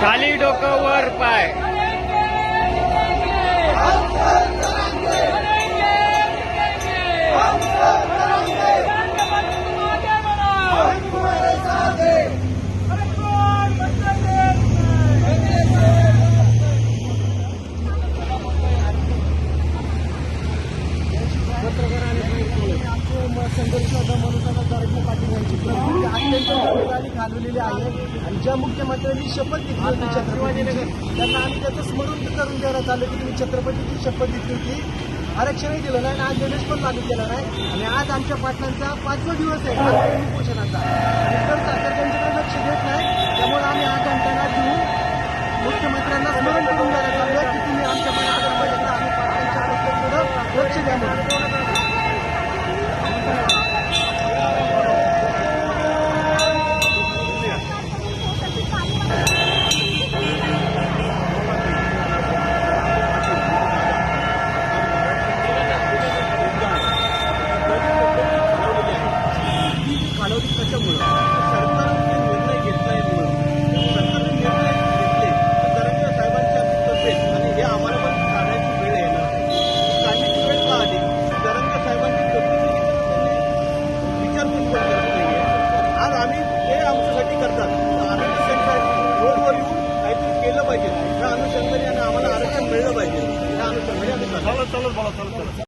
खाली डोकं वर पाय. संघर्ष मनोसाला तारखे पाटील यांची प्रकृती अत्यंत गंभीर खालवलेली आहे आणि ज्या मुख्यमंत्र्यांनी शपथ घेतली होती छत्रपतीची त्यांना आम्ही त्याचं स्मरण करून द्यायला चाललो की तुम्ही छत्रपतीची शपथ घेतली होती. आरक्षणही दिलं नाही आणि आज गणेश पण लागू केला नाही. आणि आज आमच्या पाटलांचा पाचवा दिवस आहे. उपोषणाचा तर त्यांच्याकडे लक्ष देत नाही. त्यामुळे आम्ही आज अंतरात घेऊन मुख्यमंत्र्यांना स्मरण करून द्यायला चाललो की तुम्ही आमच्या पाटलांच्या प्रत्येकाकडे लक्ष द्या म्हणून. करतात. आरक्षण त्यांच्या रोडवर येऊन काहीतरी केलं पाहिजे. त्या अनुषंगाने आणि आम्हाला आरक्षण मिळलं पाहिजे. त्या अनुषंगाने आम्ही करतो.